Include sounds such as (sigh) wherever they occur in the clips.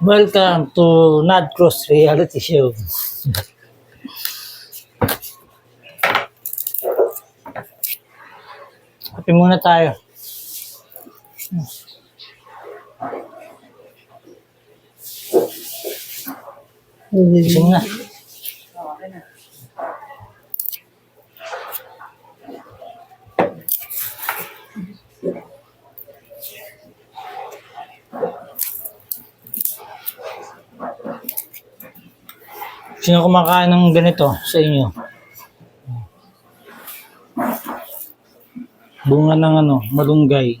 Welcome to Nad Cross Reality Show. Kape muna tayo. Gising na. Sino kumakain ng ganito sa inyo? Bunga ng ano, malunggay.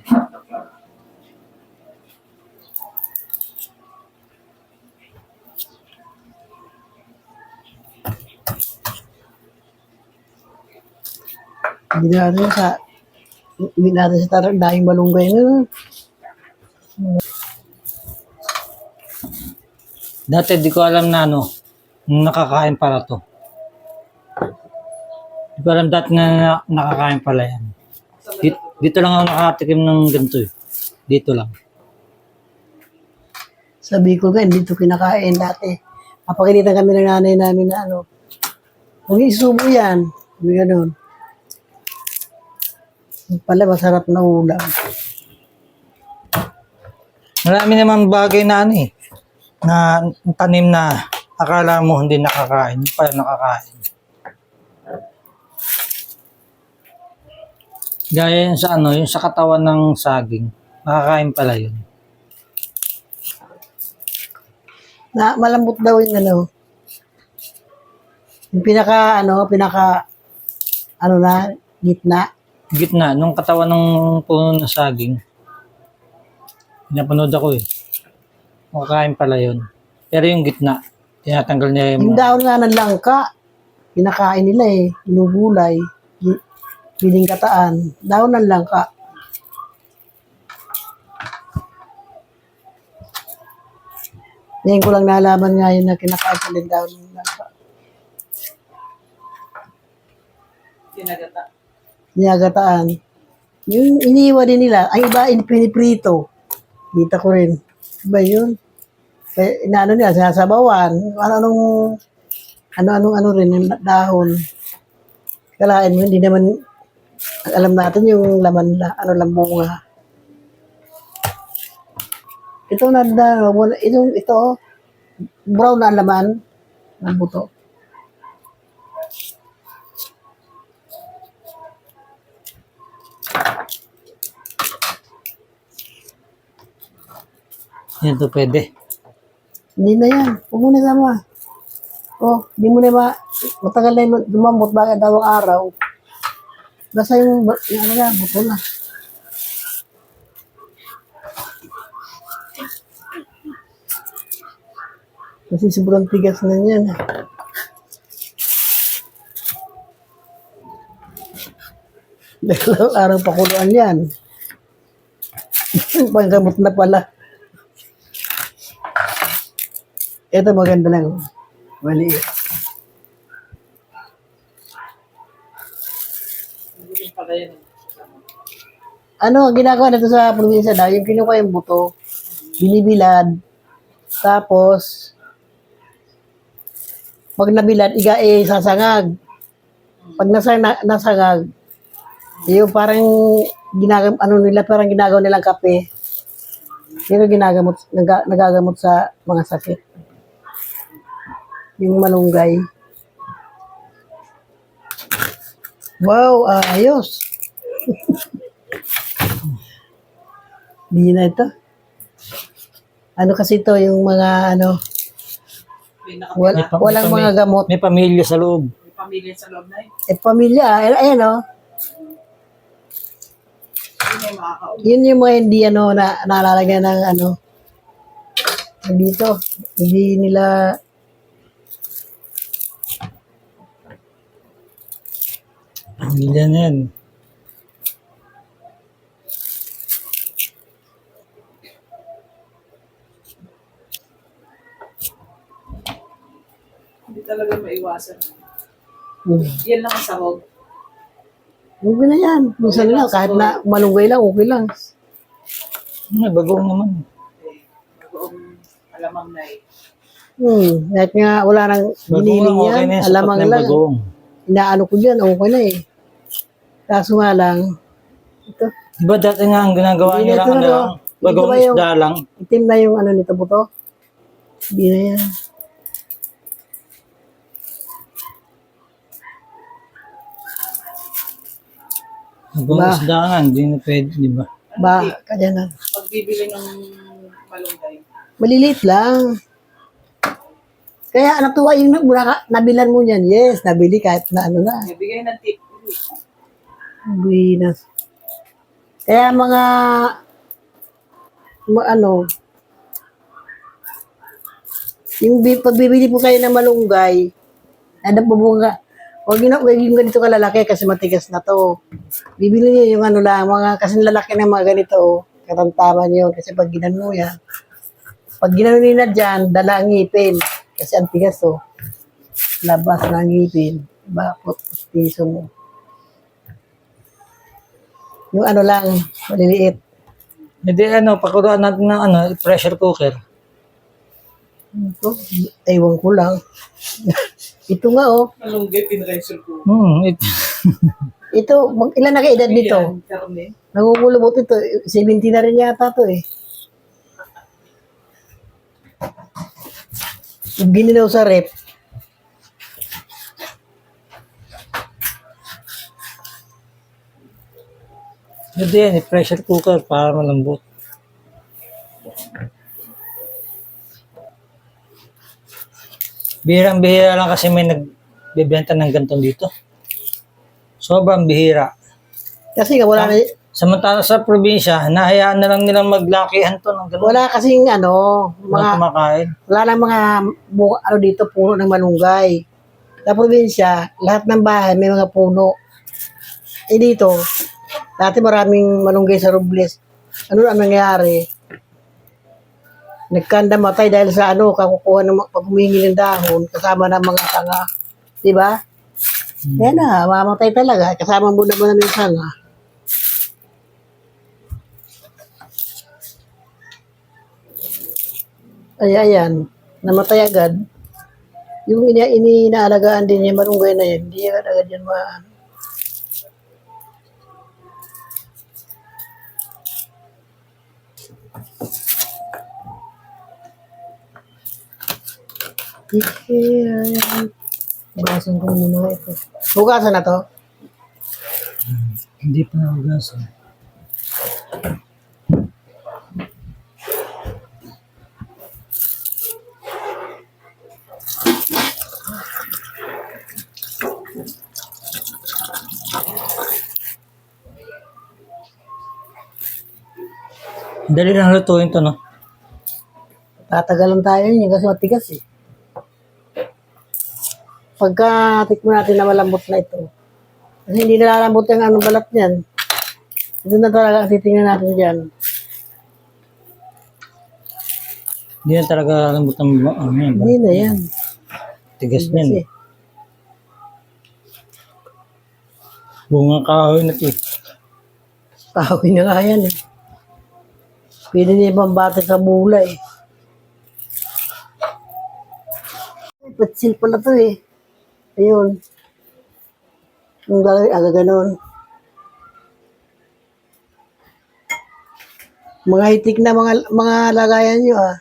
Hindi natin sa hindi natin sa tarang dahil malunggay na. Dati di ko alam na ano, nakakain pala to. Di ko alam dati na, na- nakakain pala yan. Dito, dito lang ako nakatikim ng ganito eh. Dito lang. Sabi ko nga, hindi ito kinakain dati. Papakilitan kami ng nanay namin na ano. Huwag isubo yan. Sabi ganun. Pala masarap na ulam. Marami naman bagay na ano eh, na tanim na akala mo hindi nakakain, pala nakakain. Gaya yun sa ano, yung sa katawan ng saging, nakakain pala yun. Na, malambot daw yung ano. Yung pinaka, ano, pinaka, ano na, gitna. Gitna, nung katawan ng puno ng saging, napanood ako eh. Nakakain pala yun. Pero yung gitna, tinatanggal niya yung Yung daon nga ng langka, pinakain nila eh, inugulay, piling kataan, daon ng langka. Ngayon ko lang nalaman nga yun na kinakain sa daon ng langka. Pinagataan. Yung iniiwa din nila, ang iba in piniprito. Kita ko rin. Iba yun. Eh, inaano nila, sinasabawan. Ano anong ano rin yung dahon. Kalain mo, hindi naman alam natin yung laman ano lang bunga. Ito na, na wala, itong, ito, brown na laman ng buto. Yan to pwede. Hindi na yan. Huwag mo na sama. Oh, hindi mo na ma... Matagal na yung dumambot bakit dalawang araw. Basta yung, yung ano na, buto na. Kasi sobrang tigas na yan. (laughs) Dalawang araw pakuluan yan. (laughs) Panggamot na pala. Ito maganda lang. Maliit. Ano, ginagawa nito sa probinsya daw, yung kinuha yung buto, binibilad, tapos, pag nabilad, iga eh, sasangag. Pag nasa, na, nasangag, yung parang ginagam, ano nila, parang ginagawa nilang kape. Yun ang ginagamot, naga, nagagamot sa mga sakit. Yung malunggay. Wow, ayos. (laughs) Hindi na ito. Ano kasi ito, yung mga ano, wala, walang mga gamot. May pamilya sa loob. Eh, pamilya, eh, ayan o. Yun yung mga hindi ano, na, nalalagyan ng ano, dito. Hindi nila, Pamilya na yan. Hindi talaga maiwasan. hmm, Yan lang ang sahog. okay na yan. Minsan lang, kahit na malunggay lang, okay lang. May bagoong naman. Bagoong Alamang na eh. Hmm, kahit nga wala nang giniling lang, okay na alamang na lang. bagong. Inaano ko dyan, okay na eh. Kaso nga lang, ito, Diba dati nga ang ginagawa niyo lang, ito, ano lang, bagong yung- isda lang. itim na yung ano nito buto. Hindi na yan. Bagong Ba? isda nga, hindi na pwede, di ba? Ba, kanya na. Pagbibili ng malunggay. Maliliit lang. Kaya natuwa yung mura ka, nabilan mo niyan. Yes, nabili kahit na ano na. Bibigay ng tip. Buinas. Kaya mga, mga ano, yung bi- pagbibili po kayo ng malunggay, ano po bunga, huwag yun, huwag yung ganito kalalaki kasi matigas na to. Bibili niyo yung ano lang, mga, kasi lalaki ng mga ganito, oh, katantaman yun, kasi pag ginano yan, pag ginano nila dyan, dala ang ngipin, kasi ang tigas oh, labas na ang ngipin, bakot, piso mo. Yung ano lang, maliliit. Hindi ano, pakuruan natin ng ano, pressure cooker. Ito, ewan ko lang. (laughs) Ito nga oh. Malunggay, pinressure ko. Hmm, it, (laughs) Ito, mag, ilan na kaedad karne. Nangungulubot ito. 70 na rin yata to eh. Ginilaw sa rep. hindi yan, eh, pressure cooker para malambot. Bihirang-bihira lang kasi may nagbebenta ng ganitong dito. Sobrang bihira. Kasi wala na, Samantala sa probinsya, nahayaan na lang nilang maglakihan to ng ganun. wala kasing ano, Mga mga, kumakain. wala lang mga bu- ano dito, puno ng malunggay. Sa probinsya, lahat ng bahay may mga puno. Eh dito, dati maraming malunggay sa Robles. Ano ang nangyari? Nagkanda matay dahil sa ano, kakukuha ng pag humingi ng dahon, kasama ng mga sanga. Di ba? Yan na, mamatay talaga. Kasama mo naman ng sanga. Ay, ayan. Namatay agad. Yung ina inaalagaan din niya, marunggay na yan. Hindi agad agad yan ma... Hugasan ko muna ito. Hugasan na to? Hindi pa nahugasan. Dali lang lutuin to, no? Tatagalan tayo yun kasi matigas eh. Pagka tikman natin na malambot na ito. Kasi hindi nalalambot yung ano balat niyan. Ito na talaga ang titingnan natin dyan. Hindi na talaga lambot ng ano yan. Hindi na yan. Tigas niyan. Bunga kahoy na to eh. kahoy na nga yan eh. Pwede niya pambate sa bulay. Ay, Patsil pala to eh. Ayun. Yung aga ganon. Mga hitik na mga mga lagayan nyo ah.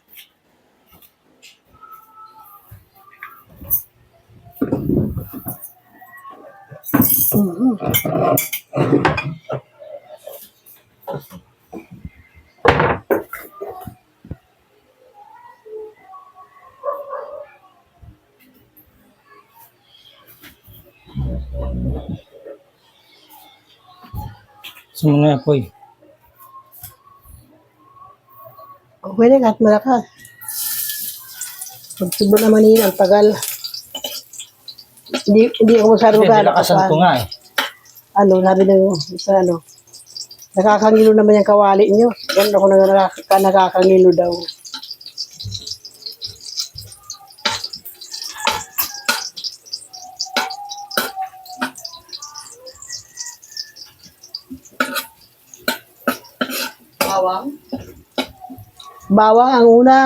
Na po eh. Okay na, kahit malakas. Pagsibo naman yun, ang tagal. Hindi, hindi ako masyado Kasi magano. nilakasan ko nga eh. Ano, sabi ng isa, ano, nakakangilo naman yung kawali nyo. Ganun ako na nakaka, nakakangilo daw. Bawang. Ang una.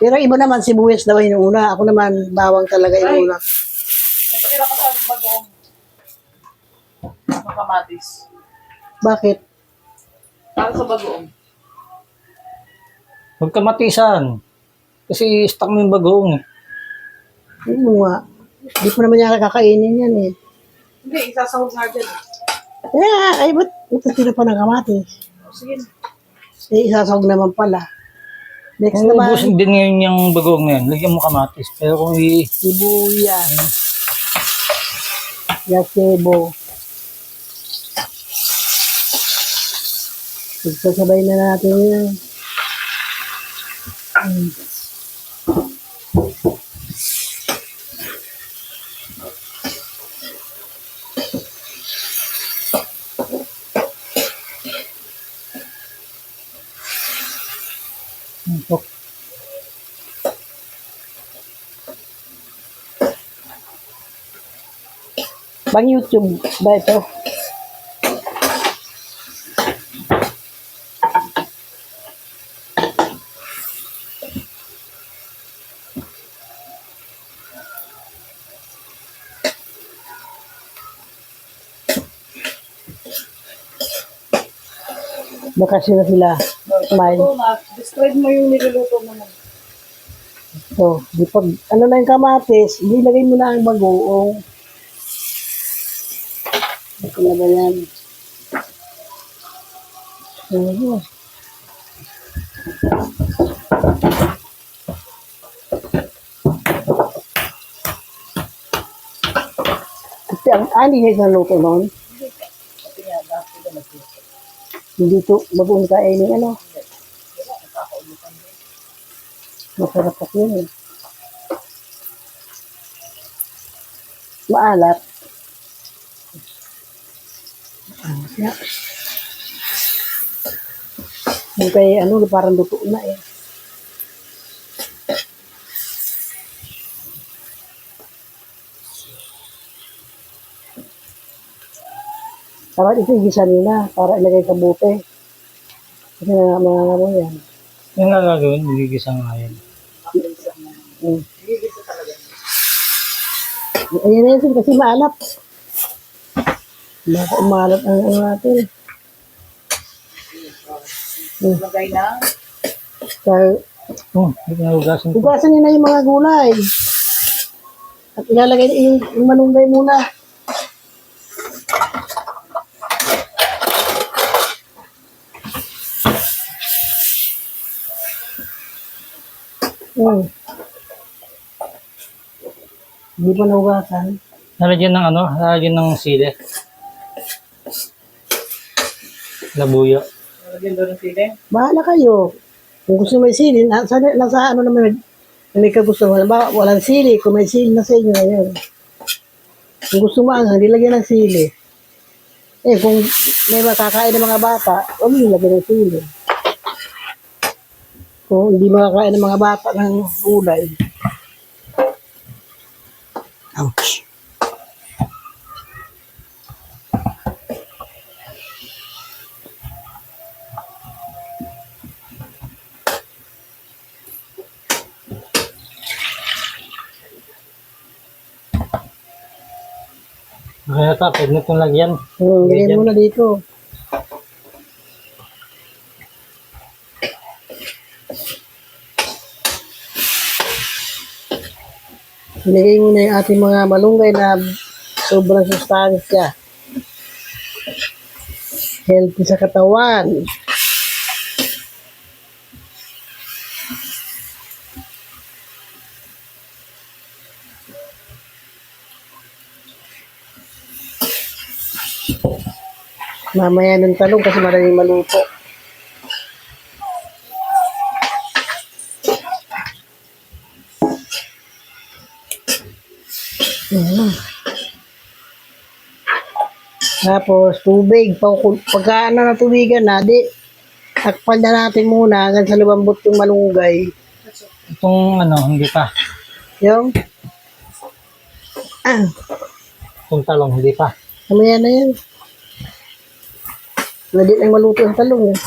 Pero iba naman, sibuyas daw yung una. Ako naman, bawang talaga yung una. Nagtira ka sa bagong ng kamatis. Bakit? Para sa bagoong. Huwag ka matisan. Kasi stuck mo yung bagoong eh. Ano nga? Di ko naman yan kakainin yan eh. Hindi, isasahog nga dyan. Eh, ay, ba't ba't tira pa ng kamatis? O, Sige. Eh, isasahog naman pala. Next Kung naman, ubusin din ngayon yung bagoong na yan, lagyan mo kamatis. Pero kung i... sibuyas. Yasebo. Pagsasabay na natin yan. Mm. Ito. Bang YouTube ba ito? Bakasyon na sila. Ito na, describe mo yung niluluto mo na. So, di pag, ano na yung kamatis, ilagay mo na ang bagoong. Ito na ba yan? Ano? Ito, ang ani na luto noon. Hindi to, bagoong kainin, ano? Masarap kasi yun eh. Maalat. Maalat nga. Yung kay ano, parang luto na eh. Para ito yung gisa nila, para ilagay sa bote. Kasi na mga mo yan. Yung nga gagawin, gigisa nga yan. Mm. Ayan na yun kasi maalat. Baka umalat ang ano natin. Lagay na. Kaya, Oh, hugasan hugasan niyo na yung mga gulay. At ilalagay yung, yung manunggay muna. Hmm. Hindi pa nahugasan. Nalagyan ng ano, nalagyan ng sili. Labuyo. Lagyan doon ng sili. Bahala kayo. Kung gusto may sili, nasa, nasa ano naman, may kagustuhan. Halimbawa, walang sili. Kung may sili na sa inyo, ayun. Kung gusto mo ang nilagyan ng sili. Eh, kung may makakain ng mga bata, huwag mo nilagyan ng sili. Kung hindi makakain ng mga bata ng gulay. Ouch. Kaya ta, pwede na itong lagyan. Hmm, lagyan mo na dito. Ilagay mo na yung ating mga malunggay na sobrang sustansya. Healthy sa katawan. Mamaya ng talong kasi maraming maluto. Ayan. Tapos, tubig. Pag, pagka na tubigan na, di, takpan na natin muna hanggang sa lumambot yung malunggay. Itong ano, hindi pa. Yung, ah, Itong talong, hindi pa. mamaya na yan. Hindi lang maluto yung talong. Eh.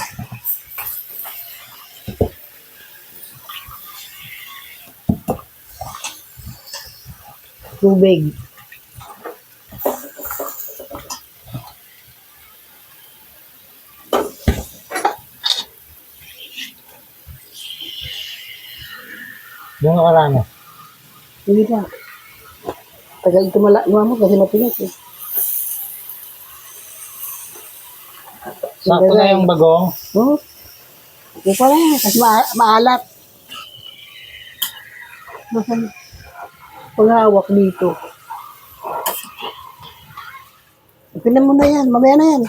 Tubig. Yung nakarami. Hindi pa. Tagal tumala mo kasi matigas eh. Sakto na yung bagong. Oh. Hindi pa lang. Kasi ma- maalat. Nasaan? Paghawak dito. Pinan mo na yan. Mamaya na yan.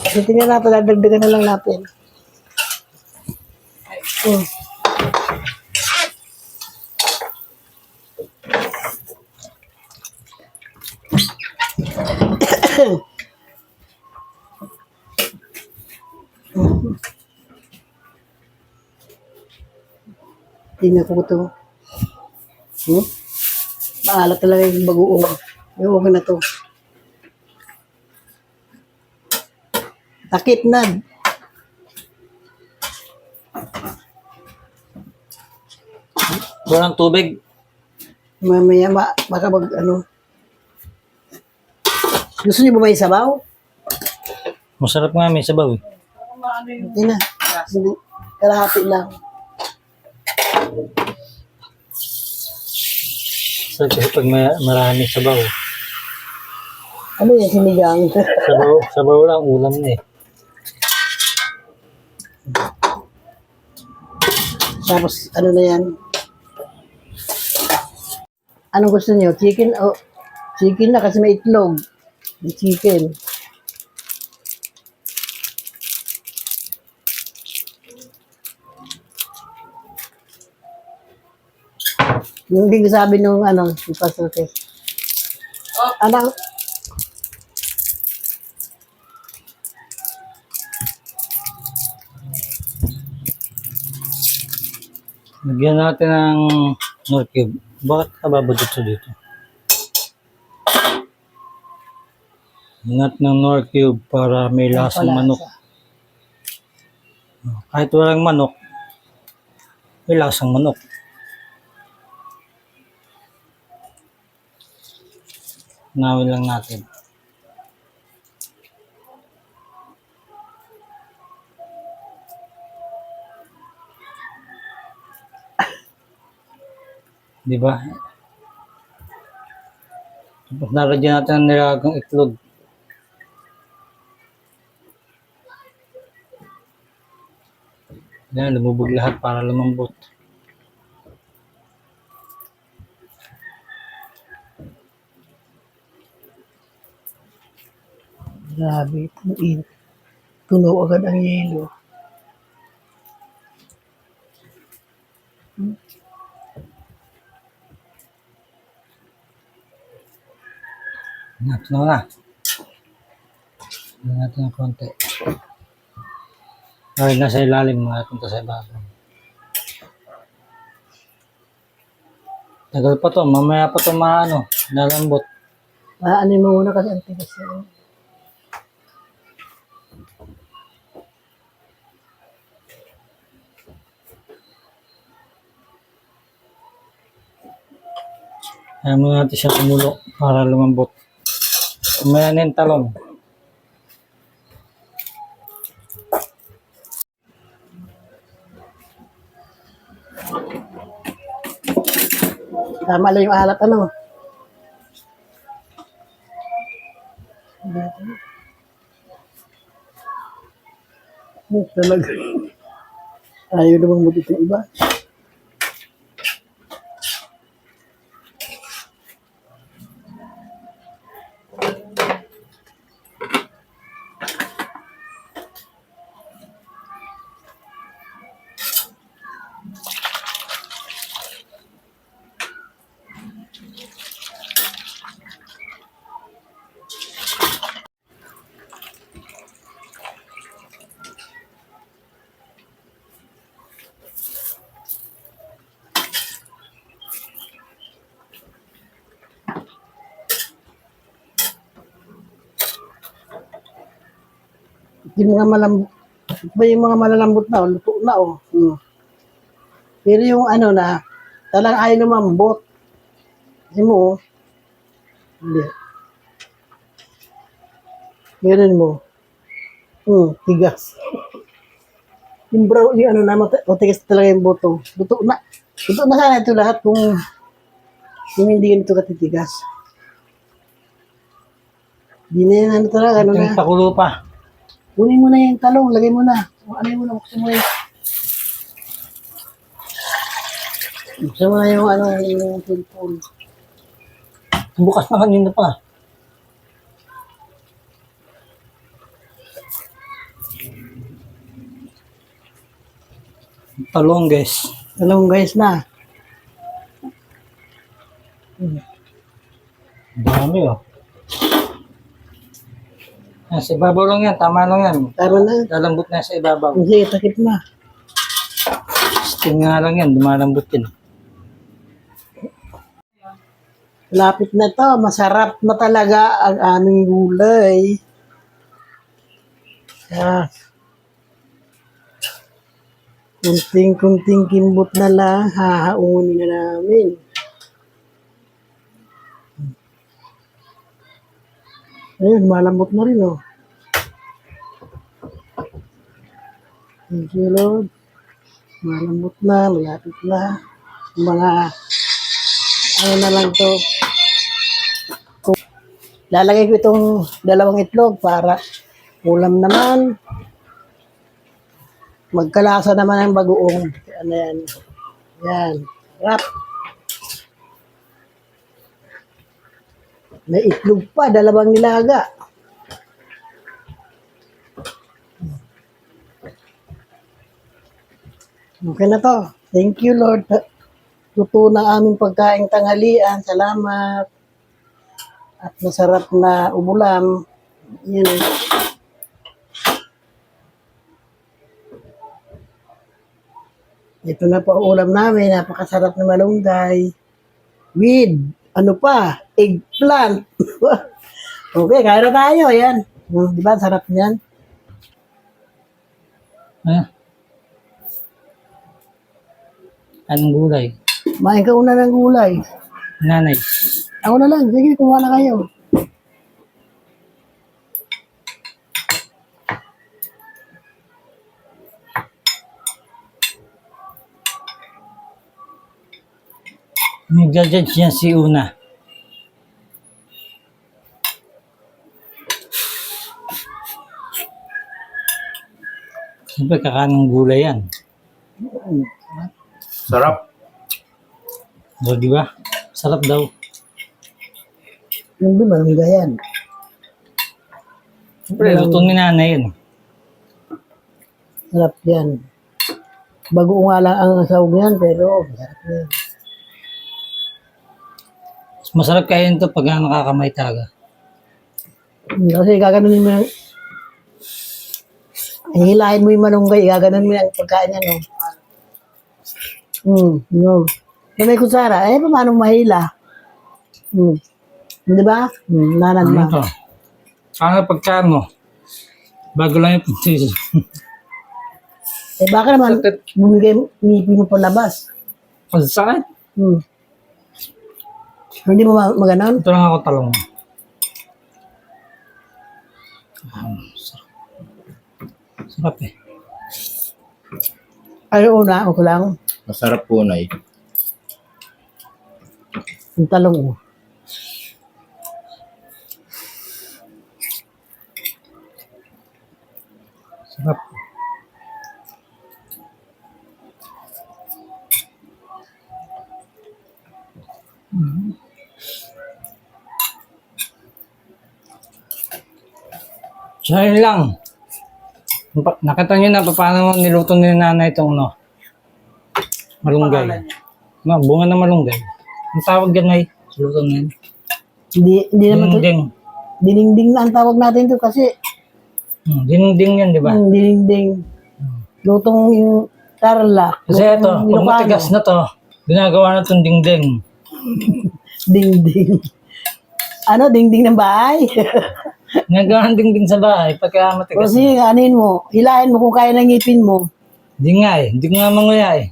Kasi tingnan natin. Dadagdagan na lang natin. Oh. (coughs) Tingnan ko ito. Hmm? Maalat talaga yung bagoong. Yung okay na to. Takip na. Walang tubig. Mamaya ma baka mag ano. Gusto niyo ba may sabaw? Masarap nga may sabaw eh. Hindi na. Kalahati lang. Sarap kasi pag may, marami sabaw. Ano yan, sinigang? Sabaw, sabaw lang, ulam na eh. Tapos, ano na yan? Anong gusto niyo? Chicken o... chicken na kasi may itlog. Chicken. Yung hindi ko sabi nung ano, si Pastor Tess. Anong, Lagyan natin ng nor cube. Bakit nababadot sa dito? Ingat ng nor cube para may lasang manok. Kahit walang manok, may lasang manok. Nawin lang natin. (coughs) Di ba? Tapos nalagyan natin ang nilagang itlog. Yan, lumubog lahat para lumambot. Grabe, tuin. Tunaw agad ang yelo. Tunaw na. Lagyan natin ng konti. Ay, nasa ilalim mga punta sa ibabaw. Tagal pa to, mamaya pa to maano, lalambot. Maanin mo muna kasi ang tigas na. Kaya muna natin siya kumulo para lumambot. Mamaya na talong. Tama lang yung alat, ano? Talaga. Ayaw namang butit yung iba. Yung mga malambot, yung mga malalambot na, luto na, oh. Hmm. Pero yung ano na, talang ayaw lumambot. Kasi mo, oh. Hindi. Meron mo. Hmm, tigas. (laughs) yung brown, yung ano na, matigas talaga yung buto. Buto na. Buto na sana ito lahat kung kung hindi ganito katitigas. Hindi na yan, ano talaga, ano na. pakulo pa. Kunin mo na yung talong, lagay mo na. O, Ano mo na, buksan mo na. Buksan mo na yung ano, yung cellphone. Bukas na kanina pa. Talong guys. Talong guys na. Dami oh. Nasa ibabaw lang yan. Tama lang yan. Tara na. Lalambot na sa ibabaw. Sige, takip na. Sting nga lang yan. Dumalambot yan. Lapit na to. Masarap na talaga ang aming gulay. Ah. Kunting-kunting kimbot na lang. Hahaunin na namin. Ayun, malambot na rin, oh. Thank you, Lord. Malambot na, malapit na. Mga, ano na lang to. Lalagay ko itong dalawang itlog para ulam naman. Magkalasa naman ang bagoong. Ano yan? Yan. Wrap. May itlog pa, dalawang nilaga. Okay na to. Thank you, Lord. Luto ng aming pagkain tanghalian. Salamat. At masarap na umulam. Yan. Ito na po ulam namin. Napakasarap na malunggay. With, ano pa, eggplant. (laughs) okay, kaya na tayo. Yan. Hmm, Di ba, sarap niyan? Ah. Anong gulay? Main ka una ng gulay. Nanay. Ako na lang. Sige, kumuha na kayo. Nagja-judge niya si Una. Siyempre kakanin gulay yan. Sarap. O, di ba? Sarap daw. Yung di malunggay yan. Siyempre, luto ni nanay yan. Sarap yan. Bago nga lang ang sahog yan, pero sarap yan. Mas Masarap kain to pag nakakamay talaga. Hmm, Kasi gaganunin mo yung hihilahin mo yung malunggay, gaganon mo yung pagkain yan, no? Hmm, no. Na may kutsara, eh, paano mahila? Hmm. Di ba? Hmm, nanan Ano ba? to? Ano pagkaan mo? Bago lang yung pagsis. Eh, baka naman, bumigay, ngipin mo palabas. Masakit. Hmm. Hindi mo ma- maganon? Ito lang ako talong. Ah, sarap. Sarap eh. Ano una, ako lang, Masarap po, Nay. yung talong mo. Sarap. So, yun lang. Nakita nyo na pa- paano niluto ni nanay itong no? Malunggay. Ma, bunga na malunggay. Ang tawag yan ay luto na yun. Hindi, hindi naman to, Dinding. dininding na ang tawag natin to kasi Hmm, dinding yan, di ba? Yung dinding. Lutong yung tarlac. Kasi ito, pag matigas na to, ginagawa na itong dingding. (laughs) Dingding. Ano, dingding ng bahay? (laughs) Ginagawa ng dingding sa bahay pagka matigas. sige, anin mo. Hilahin mo kung kaya ng ngipin mo. Hindi nga eh. Hindi ko nga manguya eh.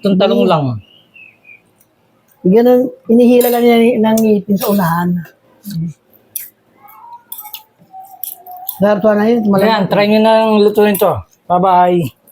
Itong talong lang. Ng, inihila lang niya ng ngipin sa unahan. Sarap to na yun. Ayan, try nyo na lutuin to. Bye-bye.